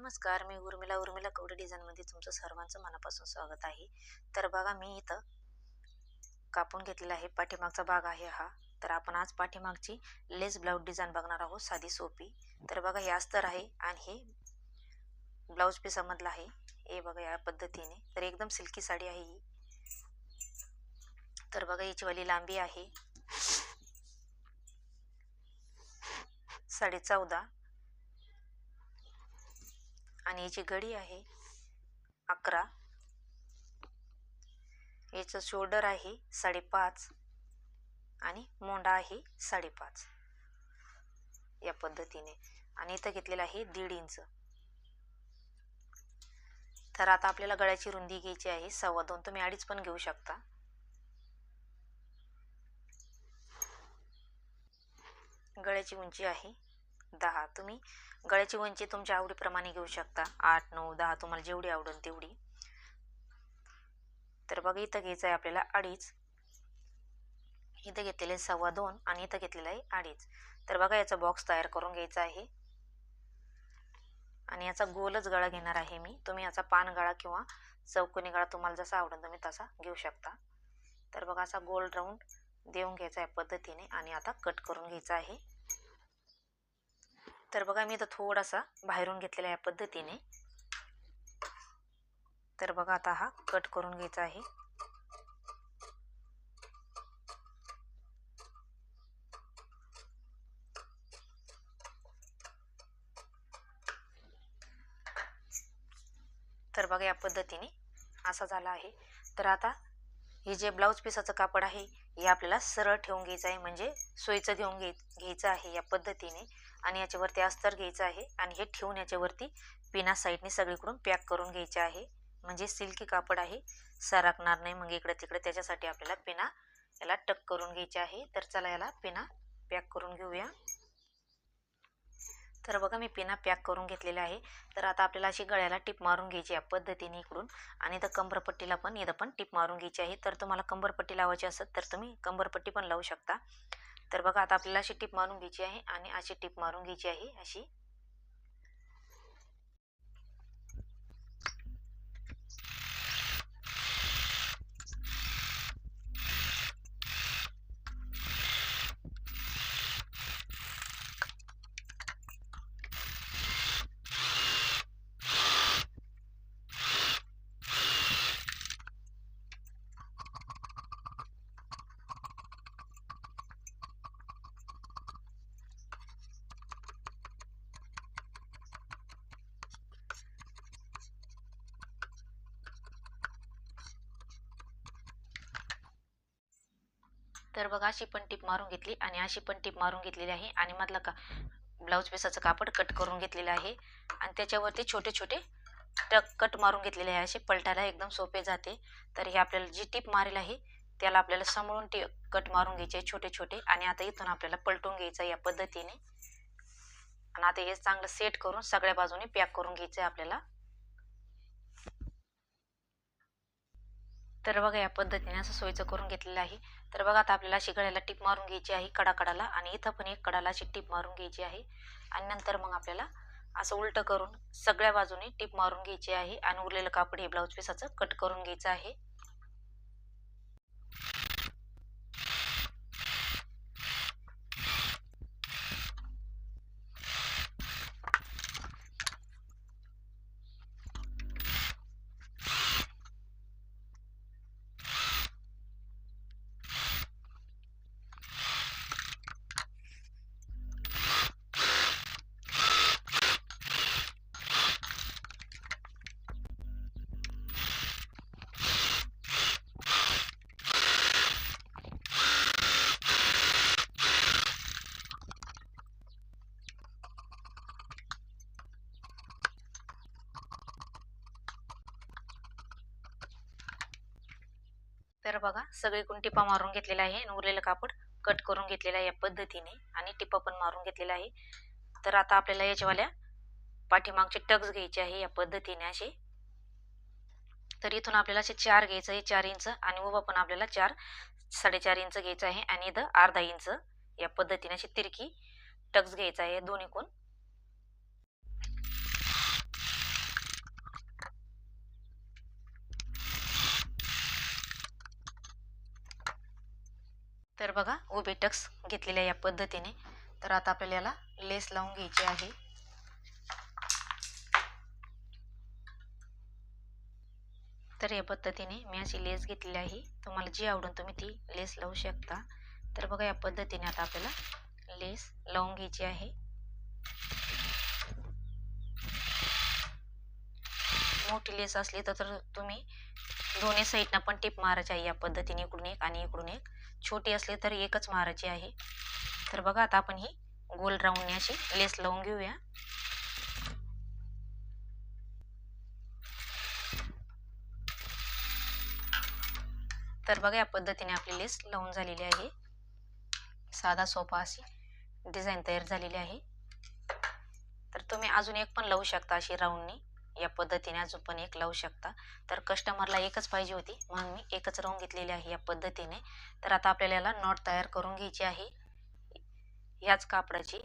नमस्कार मी उर्मिला. उर्मिला कवडे डिझाईनमध्ये तुमचं सर्वांचं मनापासून स्वागत आहे. तर बघा मी इथं कापून घेतलेला आहे. पाठीमागचा भाग आहे हा. तर आपण आज पाठीमागची लेस ब्लाऊज डिझाईन बघणार आहोत साधी सोपी. तर बघा हे अस्तर आहे आणि हे ब्लाऊज पिसामधलं आहे. हे बघा या पद्धतीने. तर एकदम सिल्की साडी आहे ही. तर बघा याची वाली लांबी आहे. साडे चौदा. आणि याची गडी आहे अकरा याचं शोल्डर आहे साडेपाच आणि मोंडा आहे साडेपाच. या पद्धतीने. आणि इथं घेतलेलं आहे दीड इंच. तर आता आपल्याला गळ्याची रुंदी घ्यायची आहे सव्वा दोन. तुम्ही अडीच पण घेऊ शकता. गळ्याची उंची आहे दहा. तुम्ही गळ्याची उंची तुमच्या आवडीप्रमाणे घेऊ शकता. आठ नऊ दहा तुम्हाला जेवढी आवडेल तेवढी. तर बघा इथं घ्यायचं आहे आपल्याला अडीच. इथं घेतलेलं आहे सव्वा दोन आणि इथं घेतलेलं आहे अडीच. तर बघा याचा बॉक्स तयार करून घ्यायचा आहे. आणि याचा गोलच गळा घेणार आहे मी. तुम्ही याचा पान गळा किंवा चौकोनी गळा तुम्हाला जसा आवडेल तुम्ही तसा घेऊ शकता. तर बघा असा गोल राऊंड देऊन घ्यायचा आहे पद्धतीने आणि आता कट करून घ्यायचा आहे. तर बघा मी इथं थोडासा बाहेरून घेतलेला या पद्धतीने. तर बघा आता हा कट करून घ्यायचा आहे. तर बघा या पद्धतीने असा झाला आहे. तर आता हे जे ब्लाऊज पिसाचं कापड आहे हे आपल्याला सरळ ठेवून घ्यायचं आहे. म्हणजे सोयीचं घेऊन घे घ्यायचं आहे या पद्धतीने. आणि याच्यावरती अस्तर घ्यायचं आहे आणि हे ठेवून याच्यावरती पिना साईडने सगळीकडून पॅक करून घ्यायचे आहे. म्हणजे सिल्की कापड आहे. सरकणार नाही मग इकडे तिकडे त्याच्यासाठी आपल्याला पिना याला टक करून घ्यायचे आहे. तर चला याला पिना पॅक करून घेऊया. तर बघा मी पिना पॅक करून घेतलेला आहे. तर आता आपल्याला अशी गळ्याला टिप मारून घ्यायची या पद्धतीने इकडून. आणि इथं कंबरपट्टीला पण इथं पण टिप मारून घ्यायची आहे. तर तुम्हाला कंबरपट्टी लावायची असेल तर तुम्ही कंबरपट्टी पण लावू शकता. तर बघा आता आपल्याला अशी टिप मारून घ्यायची आहे आणि अशी टिप मारून घ्यायची आहे अशी. तर बघा अशी पण टीप मारून घेतली आणि अशी पण टीप मारून घेतलेली आहे. आणि मधला का ब्लाऊज पिसाचं कापड कट करून घेतलेलं आहे. आणि त्याच्यावरती छोटे छोटे टक कट मारून घेतलेले आहे असे. पलटायला एकदम सोपे जाते. तर हे आपल्याला जी टीप मारेल आहे त्याला आपल्याला समोरून टी कट मारून घ्यायचे छोटे छोटे. आणि आता इथून आपल्याला पलटून घ्यायचं या पद्धतीने. आणि आता हे चांगलं सेट करून सगळ्या बाजूने पॅक करून घ्यायचं आहे आपल्याला. तर बघा या पद्धतीने असं सोयीचं करून घेतलेलं आहे. तर बघा आता आपल्याला अशी गळ्याला टीप मारून घ्यायची आहे कडाकडाला. आणि इथं पण एक कडाला अशी टीप मारून घ्यायची आहे. आणि नंतर मग आपल्याला असं उलटं करून सगळ्या बाजूने टीप मारून घ्यायची आहे. आणि उरलेलं कापड हे ब्लाऊज पिसाचं कट करून घ्यायचं आहे. तर बघा सगळीकडून टिपा मारून घेतलेला आहे. आणि उरलेलं कापड कट करून घेतलेलं आहे या पद्धतीने. आणि टिपा पण मारून घेतलेला आहे. तर आता आपल्याला याच्यावाल्या पाठीमागचे टक्स घ्यायचे आहे या पद्धतीने असे. तर इथून आपल्याला असे चार घ्यायचं आहे चार इंच. आणि उभा पण आपल्याला चार साडेचार इंच घ्यायचं आहे. आणि इथं अर्धा इंच या पद्धतीने अशी तिरकी टक्स घ्यायचा आहे दोन्ही कोण तर बघा उभे टक्स घेतलेल्या या पद्धतीने. तर आता आपल्याला याला लेस लावून घ्यायची आहे. तर या पद्धतीने मी अशी लेस घेतलेली आहे. तुम्हाला जी आवडून तुम्ही ती लेस लावू शकता. तर बघा या पद्धतीने आता आपल्याला लेस लावून घ्यायची आहे. मोठी लेस असली तर तुम्ही दोन्ही साईडनं पण टिप मारायची आहे या पद्धतीने. इकडून एक आणि इकडून एक. छोटी असली तर एकच मारायची आहे. तर बघा आता आपण ही गोल राऊंडने अशी लेस लावून घेऊया. तर बघा या पद्धतीने आपली लेस लावून झालेली आहे. साधा सोपा अशी डिझाईन तयार झालेली आहे. तर तुम्ही अजून एक पण लावू शकता अशी राऊंडनी या पद्धतीने अजून पण एक लावू शकता. तर कस्टमरला एकच पाहिजे होती. म्हणून मी एकच राहून घेतलेली आहे या पद्धतीने. तर आता आपल्याला याला नॉट तयार करून घ्यायची आहे. याच कापडाची.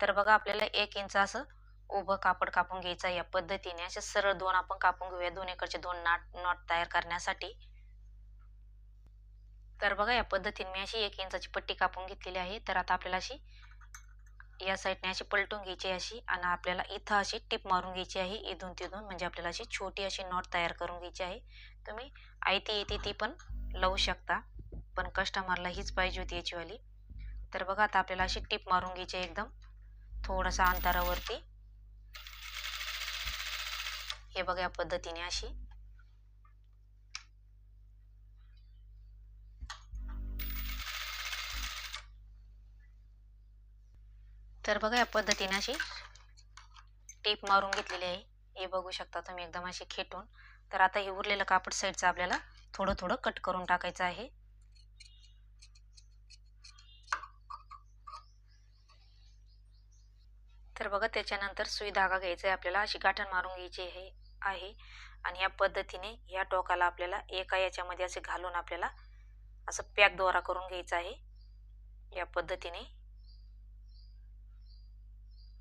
तर बघा आपल्याला एक इंच असं उभं कापड कापून घ्यायचं या पद्धतीने. असे सरळ दोन आपण कापून घेऊया. दोन एकरचे दोन नाट नॉट तयार करण्यासाठी. तर बघा या पद्धतीने मी अशी एक इंचाची पट्टी कापून घेतलेली आहे. तर आता आपल्याला अशी या साईडने अशी पलटून घ्यायची अशी आणि आपल्याला इथं अशी टिप मारून घ्यायची आहे इथून तिथून. म्हणजे आपल्याला अशी छोटी अशी नॉट तयार करून घ्यायची आहे. तुम्ही आयती येते ती पण लावू शकता. पण कस्टमरला हीच पाहिजे होती याचीवाली. तर बघा आता आपल्याला अशी टिप मारून घ्यायची आहे एकदम. थोडासा अंतरावरती. हे बघा या पद्धतीने अशी. तर बघा या पद्धतीने अशी टीप मारून घेतलेली आहे. हे बघू शकता तुम्ही एकदम अशी खेटून. तर आता हे उरलेलं कापड साईडचं आपल्याला थोडं थोडं कट करून टाकायचं आहे. तर बघा त्याच्यानंतर सुई धागा घ्यायचा आहे. आपल्याला अशी गाठण मारून घ्यायची हे आहे. आणि या पद्धतीने या टोकाला आपल्याला एका याच्यामध्ये असे घालून आपल्याला असं पॅक दोरा करून घ्यायचा आहे. या पद्धतीने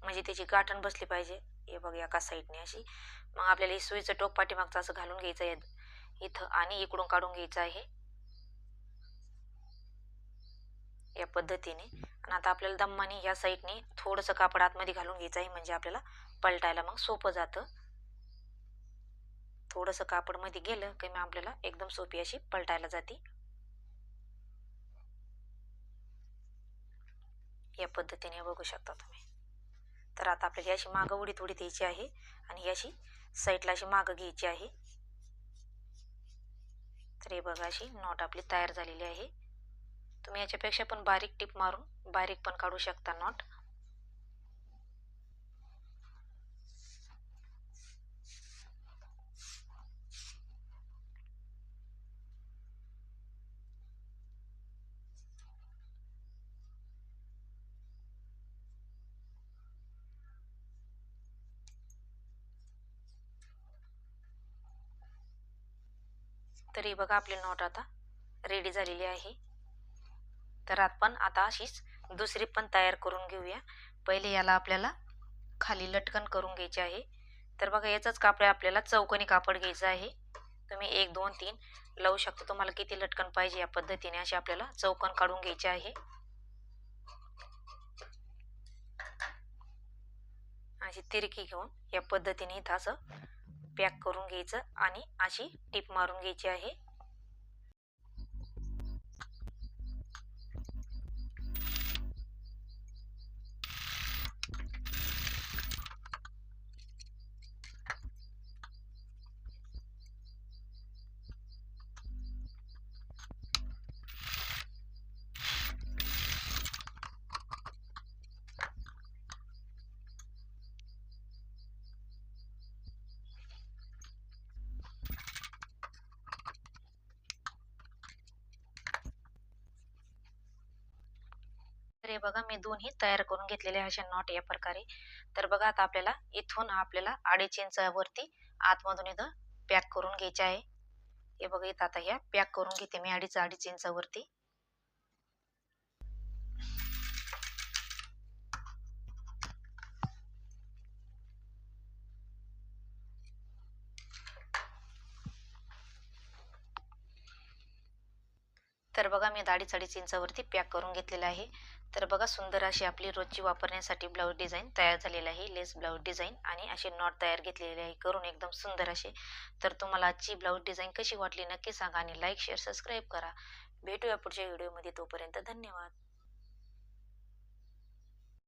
म्हणजे त्याची गाठण बसली पाहिजे. हे बघ एका साईडने अशी. मग आपल्याला सुईचं टोक पाठीमागचं असं घालून घ्यायचं आहे. इथं आणि इकडून काढून घ्यायचं आहे. या पद्धतीने. आणि आता आपल्याला दम्माने या साईडने थोडंसं कापड आतमध्ये घालून घ्यायचं आहे. म्हणजे आपल्याला पलटायला मग सोपं जातं. थोडंसं कापडमध्ये गेलं की मग आपल्याला एकदम सोपी अशी पलटायला जाते. या पद्धतीने बघू शकता तुम्ही. तर आता आपल्याला अशी मागं उडी थोडी द्यायची आहे आणि अशी साईडला अशी मागं घ्यायची आहे. तर हे बघा अशी नॉट आपली तयार झालेली आहे. तुम्ही याच्यापेक्षा पण बारीक टिप मारून बारीक पण काढू शकता नॉट तरी बघा आपली नॉट आता. रेडी झालेली आहे. तर आपण आता अशीच दुसरी पण तयार करून घेऊया. पहिले याला आपल्याला खाली लटकन करून घ्यायचे आहे. तर बघा याचंच कापड आपल्याला चौकोनी कापड घ्यायचं आहे. तुम्ही एक दोन तीन लावू शकता. तुम्हाला किती लटकन पाहिजे या पद्धतीने असे आपल्याला चौकन काढून घ्यायचे आहे. अशी तिरकी घेऊन या पद्धतीने इथं असं पॅक करून घ्यायचं आणि अशी टीप मारून घ्यायची आहे. बघा मी दोन्ही तयार करून घेतलेले अशा नॉट या प्रकारे. तर बघा आता आपल्याला इथून आपल्याला अडीच इंचावरती आतमधून इथं पॅक करून घ्यायचे आहे. हे बघा इथं आता ह्या पॅक करून घेते मी अडीच अडीच इंचावरती तर बघा मी दाढी अडीच इंचावरती पॅक करून घेतलेलं आहे. तर बघा सुंदर अशी आपली रोजची वापरण्यासाठी ब्लाऊज डिझाईन तयार झालेली आहे लेस ब्लाऊज डिझाईन आणि असे नॉट तयार घेतलेले आहे करून एकदम सुंदर असे. तर तुम्हाला आजची ब्लाऊज डिझाईन कशी वाटली नक्की सांगा आणि लाईक शेअर सबस्क्राईब करा. भेटूया पुढच्या व्हिडिओमध्ये तोपर्यंत धन्यवाद.